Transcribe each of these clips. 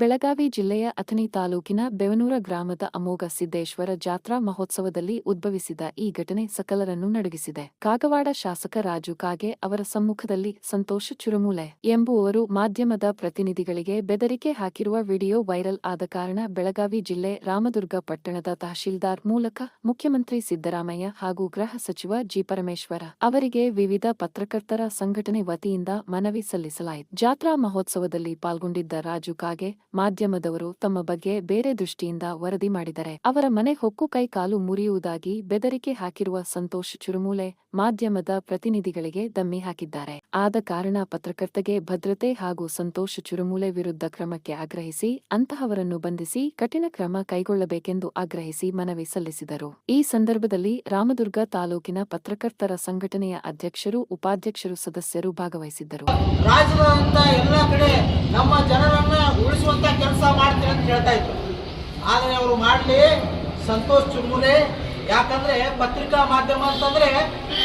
ಬೆಳಗಾವಿ ಜಿಲ್ಲೆಯ ಅಥಣಿ ತಾಲೂಕಿನ ಬೆವನೂರ ಗ್ರಾಮದ ಅಮೋಘ ಸಿದ್ದೇಶ್ವರ ಜಾತ್ರಾ ಮಹೋತ್ಸವದಲ್ಲಿ ಉದ್ಭವಿಸಿದ ಈ ಘಟನೆ ಸಕಲರನ್ನು ನಡುಗಿಸಿದೆ. ಕಾಗವಾಡ ಶಾಸಕ ರಾಜು ಕಾಗೆ ಅವರ ಸಮ್ಮುಖದಲ್ಲಿ ಸಂತೋಷ ಚುರುಮೂಲೆ ಎಂಬುವರು ಮಾಧ್ಯಮದ ಪ್ರತಿನಿಧಿಗಳಿಗೆ ಬೆದರಿಕೆ ಹಾಕಿರುವ ವಿಡಿಯೋ ವೈರಲ್ ಆದ ಕಾರಣ ಬೆಳಗಾವಿ ಜಿಲ್ಲೆ ರಾಮದುರ್ಗ ಪಟ್ಟಣದ ತಹಶೀಲ್ದಾರ್ ಮೂಲಕ ಮುಖ್ಯಮಂತ್ರಿ ಸಿದ್ದರಾಮಯ್ಯ ಹಾಗೂ ಗೃಹ ಸಚಿವ ಜಿ ಪರಮೇಶ್ವರ ಅವರಿಗೆ ವಿವಿಧ ಪತ್ರಕರ್ತರ ಸಂಘಟನೆ ವತಿಯಿಂದ ಮನವಿ ಸಲ್ಲಿಸಲಾಯಿತು. ಜಾತ್ರಾ ಮಹೋತ್ಸವದಲ್ಲಿ ಪಾಲ್ಗೊಂಡಿದ್ದ ರಾಜು ಕಾಗೆ ಮಾಧ್ಯಮದವರು ತಮ್ಮ ಬಗ್ಗೆ ಬೇರೆ ದೃಷ್ಟಿಯಿಂದ ವರದಿ ಮಾಡಿದರೆ, ಅವರ ಮನೆ ಹೊಕ್ಕು ಕೈ ಕಾಲು ಮುರಿಯುವುದಾಗಿ ಬೆದರಿಕೆ ಹಾಕಿರುವ ಸಂತೋಷ್ ಚುರುಮೂಲೆ ಮಾಧ್ಯಮದ ಪ್ರತಿನಿಧಿಗಳಿಗೆ ದಮ್ಮಿ ಹಾಕಿದ್ದಾರೆ. ಆದ ಕಾರಣ ಪತ್ರಕರ್ತಗೆ ಭದ್ರತೆ ಹಾಗೂ ಸಂತೋಷ್ ಚುರುಮೂಲೆ ವಿರುದ್ಧ ಕ್ರಮಕ್ಕೆ ಆಗ್ರಹಿಸಿ, ಅಂತಹವರನ್ನು ಬಂಧಿಸಿ ಕಠಿಣ ಕ್ರಮ ಕೈಗೊಳ್ಳಬೇಕೆಂದು ಆಗ್ರಹಿಸಿ ಮನವಿ ಸಲ್ಲಿಸಿದರು. ಈ ಸಂದರ್ಭದಲ್ಲಿ ರಾಮದುರ್ಗ ತಾಲೂಕಿನ ಪತ್ರಕರ್ತರ ಸಂಘಟನೆಯ ಅಧ್ಯಕ್ಷರು, ಉಪಾಧ್ಯಕ್ಷರು, ಸದಸ್ಯರು ಭಾಗವಹಿಸಿದ್ದರು. ರಾಜ್ಯದ ಎಲ್ಲ ಕಡೆ ನಮ್ಮ ಜನರನ್ನ ಉಳಿಸುವಂತ ಕೆಲಸ ಮಾಡ್ತೀನಿ ಅಂತ ಹೇಳ್ತಾ ಇದ್ರು. ಆದರೆ ಅವರು ಮಾಡಲಿ, ಸಂತೋಷ್ ಚುಮ್ಮುನೆ ಯಾಕಂದ್ರೆ ಪತ್ರಿಕಾ ಮಾಧ್ಯಮ ಅಂತಂದ್ರೆ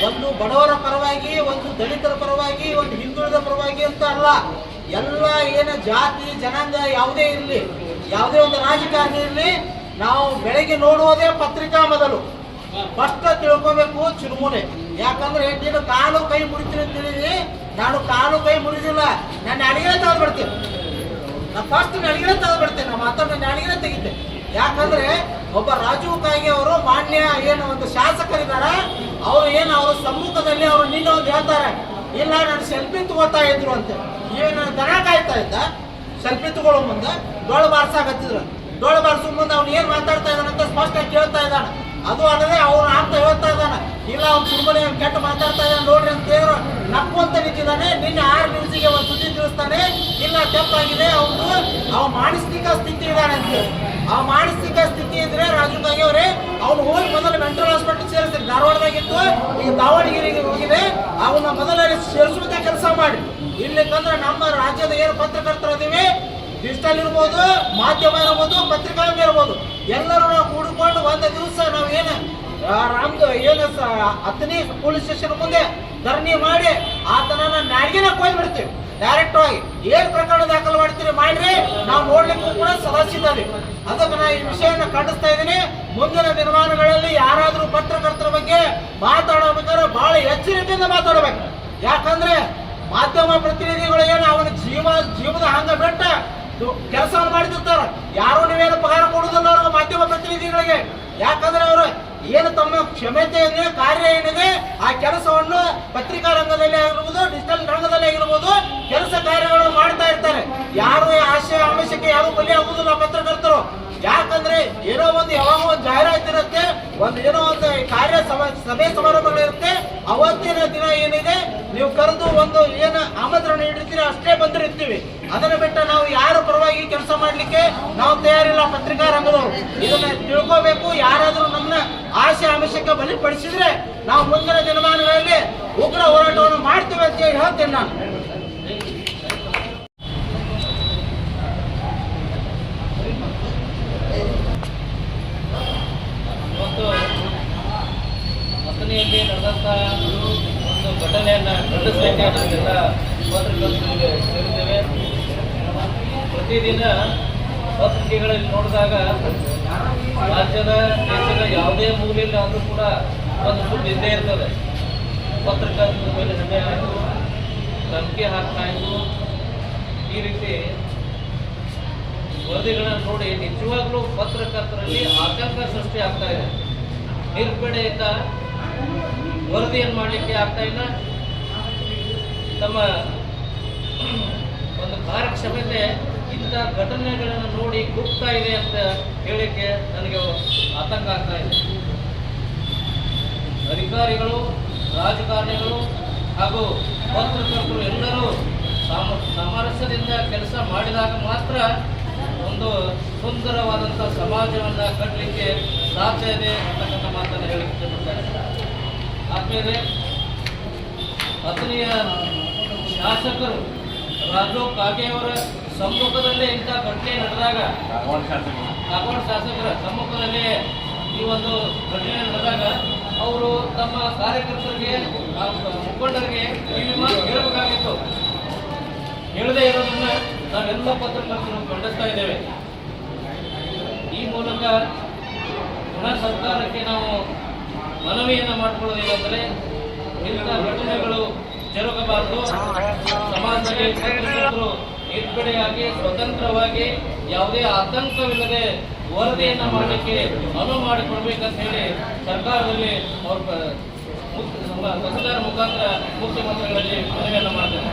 ಒಂದು ಬಡವರ ಪರವಾಗಿ, ಒಂದು ದಲಿತರ ಪರವಾಗಿ, ಒಂದು ಹಿಂದುಳಿದ ಪರವಾಗಿ ಅಂತ ಅಲ್ಲ. ಎಲ್ಲ ಏನು ಜಾತಿ, ಜನಾಂಗ ಯಾವುದೇ ಇರಲಿ, ಯಾವುದೇ ಒಂದು ರಾಜಕಾರಣಿ ಇರಲಿ, ನಾವು ಬೆಳಗ್ಗೆ ನೋಡುವುದೇ ಪತ್ರಿಕಾ ಮೊದಲು. ಫಸ್ಟ್ ತಿಳ್ಕೊಬೇಕು ಚುರುಮುನೆ. ಯಾಕಂದ್ರೆ ನೀನು ಕಾಲು ಕೈ ಮುರಿತೀನಿ ಅಂತ ನಾನು ಕಾಲು ಕೈ ಮುರಿದಿಲ್ಲ. ನನ್ನ ಅಡಿಗೆ ತಗೊಂಡ್ಬಿಡ್ತೀನಿ ಬಿಡ್ತೀನಿ ನಾ ಫಸ್ಟ್ ನಡಿಗೆ ತೆಗೆದು ಬಿಡ್ತೇನೆ ನಮ್ಮ ಮಾತನ್ನ ನಡಿಗೆ ತೆಗಿತೆ. ಯಾಕಂದ್ರೆ ಒಬ್ಬ ರಾಜೀವ್ ಕಾಗೆ ಅವರು ಮಾನ್ಯ ಏನು ಒಂದು ಶಾಸಕರಿದ್ದಾರೆ, ಅವರು ಏನು ಅವ್ರ ಸಮ್ಮುಖದಲ್ಲಿ ಅವರು ನಿನ್ನ ಒಂದು ಹೇಳ್ತಾರೆ, ಇಲ್ಲ, ನಾನು ಸೆಲ್ಫಿ ತಗೋತಾ ಇದ್ರು ಅಂತ. ಏನು ದನ ಕಾಯ್ತಾ ಇದ್ದ ಸೆಲ್ಫಿ ತಗೊಳ್ಳೋ ಮುಂದೆ ಡೊಳ್ಳು ಬಾರ್ಸಾಕತ್ತಿದ್ರು. ಡೊಳ್ಳು ಬಾರ್ಸೋ ಮುಂದೆ ಅವ್ನು ಏನ್ ಮಾತಾಡ್ತಾ ಇದ್ದಾನಂತ ಅಂತ ಸ್ಪಷ್ಟ ಕೇಳ್ತಾ ಇದ್ದಾನೆ. ಅದು ಅಲ್ಲದೆ ಅವ್ನು ಅಂತ ಹೇಳ್ತಾ ಇದ್ದಾನೆ, ಇಲ್ಲ, ಅವ್ನು ಸುಮ್ಮನೆ ಕೆಟ್ಟ ಮಾತಾಡ್ತಾ ಇದ್ದಾನೆ ನೋಡ್ರಿ ಅಂತ ಹೇಳಿದ್ರು ನಕ್ಕುವಂತ ನಿಂತಿದ್ದಾನೆ ನಿನ್ನೆ ಆರು ನ್ಯೂಸಿಗೆ ಒಂದು ತಿಳಿಸ್ತಾನೆ ಇಲ್ಲ, ತಪ್ಪಾಗಿದೆ ಅವನು ಅವ ಮಾನಸಿಕ ಸ್ಥಿತಿ ಇದ್ದಾನೆ ಅಂತ. ಆ ಮಾನಸಿಕ ಸ್ಥಿತಿ ಇದ್ರೆ ರಾಜು ಕಾಗೆ ಅವರೇ, ಅವ್ನು ಹೋಗಿ ಮೊದಲು ಮೆಂಟಲ್ ಹಾಸ್ಪಿಟಲ್ ಸೇರಿಸ್ತಾರೆ ಧಾರವಾಡದಾಗಿತ್ತು, ಈಗ ದಾವಣಗೆರೆಗೆ ಹೋಗಿದೆ, ಅವನ ಮೊದಲಲ್ಲಿ ಸೇರಿಸುವಂತ ಕೆಲಸ ಮಾಡಿ. ಇಲ್ಲಿಕಂದ್ರೆ ನಮ್ಮ ರಾಜ್ಯದ ಏನು ಪತ್ರಕರ್ತರು ಅದೀವಿ? ಡಿಜಿಟಲ್ ಇರ್ಬೋದು, ಮಾಧ್ಯಮ ಇರ್ಬೋದು ಪತ್ರಿಕಾ ಇರ್ಬೋದು. ಎಲ್ಲರೂ ನಾವು ಕೂಡಿಕೊಂಡು ಒಂದು ದಿವಸ ನಾವು ರಾಮ್ದು ಏನು ಹತ್ತನೇ ಪೊಲೀಸ್ ಸ್ಟೇಷನ್ ಮುಂದೆ ಧರಣಿ ಮಾಡಿ ಆತನನ್ನ ನಾಡಿಗೆನ ಕೊಯ್ಬಿಡ್ತೀವಿ ಡೈರೆಕ್ಟ್ ಆಗಿ ಏನ್ ಪ್ರಕರಣ ದಾಖಲು ಮಾಡ್ತೀರಿ ಮಾಡ್ರಿ, ನಾವು ನೋಡ್ಲಿಕ್ಕೂ ಕೂಡ ಸದಸ್ಯದಲ್ಲಿ ಅದಕ್ಕೆ ನಾ ಈ ವಿಷಯನ ಖಂಡಿಸ್ತಾ ಇದ್ದೀನಿ. ಮುಂದಿನ ದಿನಮಾನಗಳಲ್ಲಿ ಯಾರಾದ್ರೂ ಪತ್ರಕರ್ತರ ಬಗ್ಗೆ ಮಾತಾಡಬೇಕಾದ್ರೆ ಬಹಳ ಎಚ್ಚರಿಕೆಯಿಂದ ಮಾತಾಡಬೇಕು. ಯಾಕಂದ್ರೆ ಮಾಧ್ಯಮ ಪ್ರತಿನಿಧಿಗಳು ಏನು ಅವನ ಜೀವ, ಜೀವದ ಹಂಗ ಬೆಟ್ಟ ಕೆಲಸ ಮಾಡ್ತಿರ್ತಾರ ಯಾರು ನೀವೇನು ಪಗಾರ ಕೊಡುದಿಲ್ಲ ಅವ್ರಿಗೆ ಮಾಧ್ಯಮ ಪ್ರತಿನಿಧಿಗಳಿಗೆ. ಯಾಕಂದ್ರೆ ಅವರು ಏನು ತಮ್ಮ ಕ್ಷಮತೆ ಏನಿದೆ ಕಾರ್ಯ ಏನಿದೆ, ಆ ಕೆಲಸವನ್ನು ಪತ್ರಿಕಾ ರಂಗದಲ್ಲಿ ಆಗಿರ್ಬೋದು ಡಿಜಿಟಲ್ ರಂಗದಲ್ಲಿ ಆಗಿರ್ಬೋದು, ಕೆಲಸ ಕಾರ್ಯಗಳು ಮಾಡ್ತಾ ಇರ್ತಾರೆ. ಯಾರು ಆಶಯ, ಆಮಿಷಕ್ಕೆ ಯಾರು ಬಲಿ ಆಗುವುದಿಲ್ಲ ಪತ್ರಕರ್ತರು. ಯಾಕಂದ್ರೆ ಏನೋ ಒಂದು ಯಾವಾಗ ಒಂದು ಜಾಹೀರಾತು ಇರುತ್ತೆ, ಒಂದು ಏನೋ ಒಂದು ಕಾರ್ಯ ಸಭೆ ಸಮಾರಂಭಗಳಿರುತ್ತೆ ಅವತ್ತಿನ ದಿನ ಏನಿದೆ, ನೀವು ಕರೆದು ಒಂದು ಏನು ಆಮಂತ್ರಣ ನೀಡಿರ್ತೀರಿ ಅಷ್ಟೇ ಬಂದಿರ್ತೀವಿ. ಅದನ್ನ ಬಿಟ್ಟ ನಾವು ಯಾರ ಪರವಾಗಿ ಕೆಲಸ ಮಾಡ್ಲಿಕ್ಕೆ ನಾವು ತಯಾರಿಲ್ಲ ಪತ್ರಿಕಾ ರಂಗದವರು. ಇದನ್ನ ತಿಳ್ಕೋಬೇಕು ಆಸೆ ಆಮಿಷಕ್ಕೆ ಬಲಿಪಡಿಸಿದ್ರೆ ನಾವು ಮುಂದಿನ ದಿನಮಾನಗಳಲ್ಲಿ ಉಗ್ರ ಹೋರಾಟವನ್ನು ಮಾಡ್ತೇವೆ ಅಂತ ಹೇಳಿ ಹೇಳ್ತೇನೆ ನಾನು. ಅಥಣಿಯಲ್ಲಿ ನಡೆದಂಥ ಒಂದು ಘಟನೆಯನ್ನು ಖಂಡಿಸಲಿಕ್ಕೆ ನಾವೆಲ್ಲ ಪತ್ರಕರ್ತರಿಗೆ ಸೇರಿದ್ದೇವೆ ಪ್ರತಿದಿನ ಪತ್ರಿಕೆಗಳಲ್ಲಿ ನೋಡಿದಾಗ ರಾಜ್ಯದ, ದೇಶದ ಯಾವುದೇ ಮೂಲೆಯಲ್ಲಿ ಆದರೂ ಕೂಡ ಒಂದು ಸುದ್ದಿ ಇದ್ದೇ ಇರ್ತದೆ. ಪತ್ರಕರ್ತರ ಮೇಲೆ ಹಲ್ಲೆ ಆಯಿತು. ಧಮಕಿ ಹಾಕ್ತಾ ಇದ್ದು ಈ ರೀತಿ ವರದಿಗಳನ್ನು ನೋಡಿ ನಿಜವಾಗ್ಲೂ ಪತ್ರಕರ್ತರಲ್ಲಿ ಆತಂಕ ಸೃಷ್ಟಿ ಆಗ್ತಾ ಇದೆ. ನಿರ್ಪಡೆಯಿಂದ ವರದಿಯನ್ನು ಮಾಡಲಿಕ್ಕೆ ಆಗ್ತಾ ಇಲ್ಲ. ತಮ್ಮ ಒಂದು ಕಾರ್ಯಕ್ಷಮತೆ ಇಂಥ ಘಟನೆಗಳನ್ನು ನೋಡಿ ಕುಗ್ತಾ ಇದೆ ಅಂತ ಹೇಳಲಿಕ್ಕೆ ನನಗೆ ಆತಂಕ ಆಗ್ತಾ ಇದೆ. ಅಧಿಕಾರಿಗಳು, ರಾಜಕಾರಣಿಗಳು ಹಾಗೂ ಪತ್ರಕರ್ತರು ಎಲ್ಲರೂ ಸಾಮ, ಸಾಮರಸ್ಯದಿಂದ ಕೆಲಸ ಮಾಡಿದಾಗ ಮಾತ್ರ ಒಂದು ಸುಂದರವಾದಂಥ ಸಮಾಜವನ್ನು ಕಟ್ಟಲಿಕ್ಕೆ ಸಾಧ್ಯ ಇದೆ ಅಂತಕ್ಕಂಥ ಮಾತನ್ನು ಹೇಳಲಿಕ್ಕೆ ಆದ್ಮೇಲೆ ಅಥಣಿಯ ಶಾಸಕರು ರಾಜು ಕಾಗೆಯವರ ಸಮ್ಮುಖದಲ್ಲೇ ಇಂಥ ಘಟನೆ ನಡೆದಾಗ ಕಾಗವಾಡ ಶಾಸಕರ. ಸಮ್ಮುಖದಲ್ಲೇ ಈ ಒಂದು ಘಟನೆ ನಡೆದಾಗ ಅವರು ತಮ್ಮ ಕಾರ್ಯಕರ್ತರಿಗೆ ಮುಖಂಡರಿಗೆ ಈ ಮಾತು ಹೇಳಬೇಕಾಗಿತ್ತು ಹೇಳದೇ ಇರೋದನ್ನ ನಾವೆಲ್ಲ ಪತ್ರಕರ್ತರು ಖಂಡಿಸ್ತಾ ಇದ್ದೇವೆ. ಈ ಮೂಲಕ ಪುನಃ ಸರ್ಕಾರಕ್ಕೆ ನಾವು ಮನವಿಯನ್ನು ಮಾಡಿಕೊಳ್ಳೋದೇನೆಂದರೆ ಇಂಥ ಘಟನೆಗಳು ಜರುಗಬಾರದು. ಸಮಾಜದಲ್ಲಿ ನಿರ್ಭಡೆಯಾಗಿ ಸ್ವತಂತ್ರವಾಗಿ ಯಾವುದೇ ಆತಂಕವಿಲ್ಲದೆ ವರದಿಯನ್ನ ಮಾಡಲಿಕ್ಕೆ ಅನುವು ಮಾಡಿಕೊಡ್ಬೇಕಂತ ಹೇಳಿ ಸರ್ಕಾರದಲ್ಲಿ ಅವರು ಮುಖ್ಯ- ಮುಖಾಂತರ ಮುಖ್ಯಮಂತ್ರಿಗಳಲ್ಲಿ ಮನವಿಯನ್ನು ಮಾಡ್ತೇನೆ